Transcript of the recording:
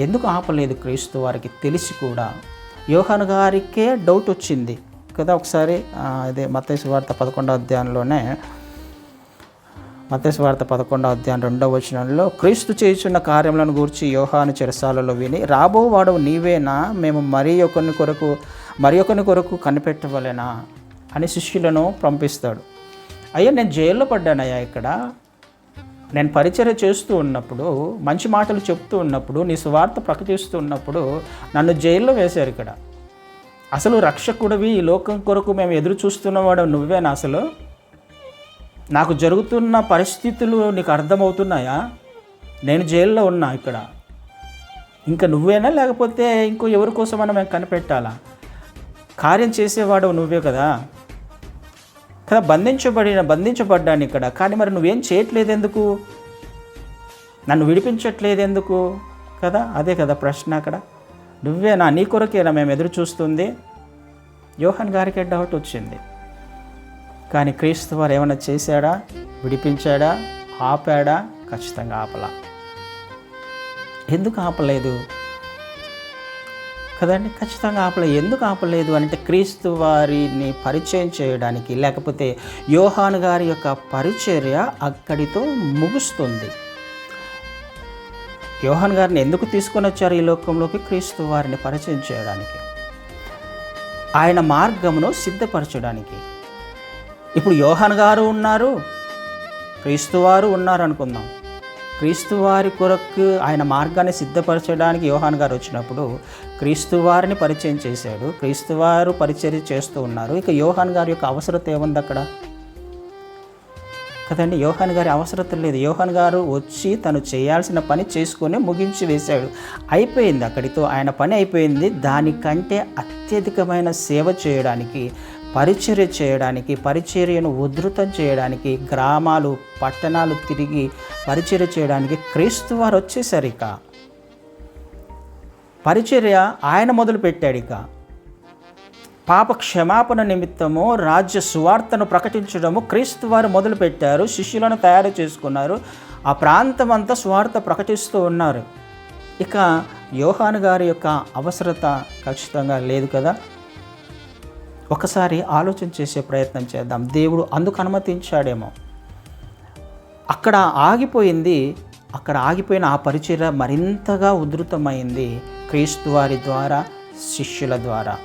ఎందుకు ఆపలేదు క్రీస్తు వారికి తెలిసి కూడా? యోహాను గారికే డౌట్ వచ్చింది. కదా ఒకసారి అదే మతేశ్వ వార్త పదకొండో అధ్యాయంలోనే మతేశ్వ వార్త పదకొండో అధ్యాయం రెండవ వచనంలో క్రీస్తు చేయుచున్న కార్యములను గూర్చి యోహాను చెరసాలలో విని రాబోవాడు నీవేనా? మేము మరి ఒకరిని కొరకు మరి ఒకరిని కొరకు కనిపెట్టవలెనా? అని శిష్యులను పంపిస్తాడు. అయ్యా నేను జైల్లో పడ్డానయ్యా ఇక్కడ. నేను పరిచర్య చేస్తూ ఉన్నప్పుడు మంచి మాటలు చెప్తూ ఉన్నప్పుడు నీ స్వార్థ ప్రకటిస్తూ ఉన్నప్పుడు నన్ను జైల్లో వేశారు ఇక్కడ. అసలు రక్షకుడివి ఈ లోకం కొరకు మేము ఎదురు చూస్తున్నవాడు నువ్వేనా అసలు? నాకు జరుగుతున్న పరిస్థితులు నీకు అర్థమవుతున్నాయా? నేను జైల్లో ఉన్నా ఇక్కడ. ఇంకా నువ్వేనా? లేకపోతే ఇంకో ఎవరి కోసమైనా మేము కనిపెట్టాలా? కార్యం చేసేవాడు నువ్వే కదా? కదా బంధించబడిన బంధించబడ్డాను ఇక్కడ. కానీ మరి నువ్వేం చేయట్లేదు ఎందుకు నన్ను విడిపించట్లేదు ఎందుకు కదా? అదే కదా ప్రశ్న అక్కడ. నువ్వేనా? నీ కొరకేనా మేము ఎదురు చూస్తుంది యోహన్ గారికి డౌట్ వచ్చింది? కానీ క్రీస్తు వారు ఏమైనా చేశాడా? విడిపించాడా? ఆపాడా? ఖచ్చితంగా ఆపలా. ఎందుకు ఆపలేదు? కదండి? ఖచ్చితంగా ఆపలేదు ఎందుకు ఆపలేదు అంటే క్రీస్తు వారిని పరిచయం చేయడానికి లేకపోతే యోహాను గారి యొక్క పరిచర్య అక్కడితో ముగుస్తుంది. యోహాన్ గారిని ఎందుకు తీసుకొని వచ్చారు ఈ లోకంలోకి? క్రీస్తు వారిని పరిచయం చేయడానికి. ఆయన మార్గమును సిద్ధపరచడానికి. ఇప్పుడు యోహాన్ గారు ఉన్నారు క్రీస్తు వారు ఉన్నారు అనుకుందాం. క్రీస్తు వారి కొరకు ఆయన మార్గాన్ని సిద్ధపరచడానికి యోహాన్ గారు వచ్చినప్పుడు క్రీస్తు వారిని పరిచయం చేశాడు. క్రీస్తు వారు చేస్తూ ఉన్నారు. ఇక యోహాన్ గారి యొక్క అవసరత ఏముంది అక్కడ? కదండి యోహాన్ గారి అవసరత లేదు. యోహాన్ గారు వచ్చి తను చేయాల్సిన పని చేసుకొని ముగించి వేశాడు. అయిపోయింది అక్కడితో. ఆయన పని అయిపోయింది. దానికంటే అత్యధికమైన సేవ చేయడానికి పరిచర్య చేయడానికి పరిచర్యను ఉధృతం చేయడానికి గ్రామాలు పట్టణాలు తిరిగి పరిచర్య చేయడానికి క్రీస్తు వారు వచ్చేసారు ఇక. పరిచర్య ఆయన మొదలుపెట్టాడు ఇక. పాప క్షమాపణ నిమిత్తము రాజ్య సువార్తను ప్రకటించడము క్రీస్తు వారు మొదలుపెట్టారు శిష్యులను తయారు చేసుకున్నారు. ఆ ప్రాంతం అంతా సువార్త ప్రకటిస్తూ ఉన్నారు. ఇక యోహాను గారి యొక్క అవసరత ఖచ్చితంగా లేదు కదా? ఒకసారి ఆలోచన చేసే ప్రయత్నం చేద్దాం. దేవుడు అందుకు అనుమతించాడేమో. అక్కడ ఆగిపోయింది అక్కడ ఆగిపోయిన ఆ పరిచయ మరింతగా ఉధృతమైంది. క్రీస్తు వారి ద్వారా శిష్యుల ద్వారా.